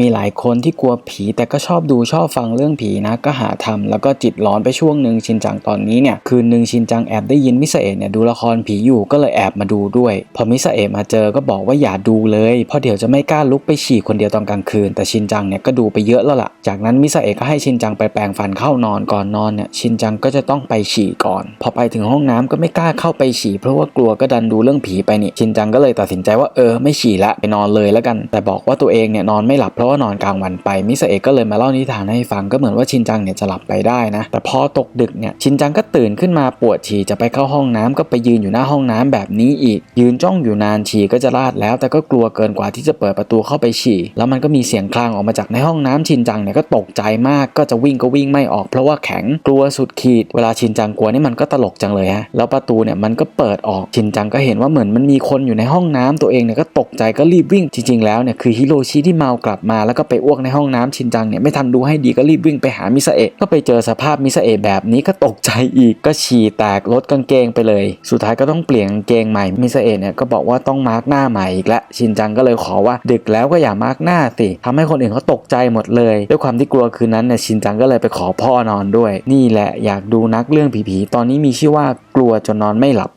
มีหลายคนที่กลัวผีแต่ก็ชอบดูชอบฟังเรื่องผีนะก็หาทำแล้วก็จิตร้อนไปช่วงหนึ่งชินจังตอนนี้เนี่ยคืนหนึ่งชินจังแอบได้ยินมิสเอะเนี่ยดูละครผีอยู่ก็เลยแอบมาดูด้วย พอมิสเอะมาเจอก็บอกว่าอย่าดูเลยเพราะเดี๋ยวจะไม่กล้าลุกไปฉี่คนเดียวตอนกลางคืน แต่ชินจังเนี่ยก็ดูไปเยอะแล้วล่ะ จากนั้นมิสเอะก็ให้ชินจังไปแปรงฟันเข้านอนก่อนนอนเนี่ยชินจังก็จะต้องไปฉี่ก่อน พอไปถึงห้องน้ำก็ไม่กล้าเข้าไปฉี่เพราะว่ากลัวก็ดันดูเรื่องผีไปนี่ชินจังก็เลยตัดสินใจว่าเออไม่ฉี่ละไปนอนเลยแล้วกัน แต่บอกว่าตัวเองเนี่ยนอนไม่หลับเพราะว่านอนกลางวันไปมิสเอะก็เลยมาเล่านิทานให้ฟังก็เหมือนว่าชินจังเนี่ยจะหลับไปได้นะ แต่พอตกดึกเนี่ยชินจังก็ตื่นขึ้นมาปวดฉี่จะไปเข้าห้องน้ำก็ไปยืนอยู่หน้าห้องน้ำแบบนี้อีก ยืนจ้องอยู่นานฉี่ก็จะลาดแล้ว แต่ก็กลัวเกินกว่าที่จะเปิดประตูเข้าไปฉี่แล้วมันก็มีเสียงคลางออกมาจากในห้องน้ำชินจังเนี่ยก็ตกใจมากก็จะวิ่งก็วิ่งไม่ออก เพราะว่าแข็งกลัวสุดขีด เวลาชินจังกลัวนี่มันก็ตลกจังเลยฮะแล้วประตูเนี่ยมันก็เปิดออกชินจังก็เห็นว่าเหมือนมันมีคนอยู่ในห้องน้ำตัวเองเนี่ยก็ตกใจก็รีบวิ่งจริงๆแล้วเนี่ยคือฮิโรชิที่เมากลับมาแล้วก็ไปอ้วกในห้องน้ำชินจังเนี่ยไม่ทันดูให้ดีก็รีบวิ่งไปหามิสเอะก็ไปเจอสภาพมิสเอะแบบนี้ก็ตกใจอีกก็ฉี่แตกลดกางเกงไปเลย สุดท้ายก็ต้องเปลี่ยนกางเกงใหม่มิสเอะเนี่ยก็บอกว่าต้องมาร์กหน้าใหม่อีกแล้วชินจังก็เลยขอว่าดึกแล้วก็อย่ามาร์กหน้าสิทำให้คนอื่นเขาตกใจหมดเลย ด้วยความที่กลัวคืนนั้นเนี่ยชินจังก็เลยไปขอพ่อนอนด้วย นี่แหละอยากดูนักเรื่องผีๆตอนนี้มีชื่อว่ากลัวจนนอนไม่หลับ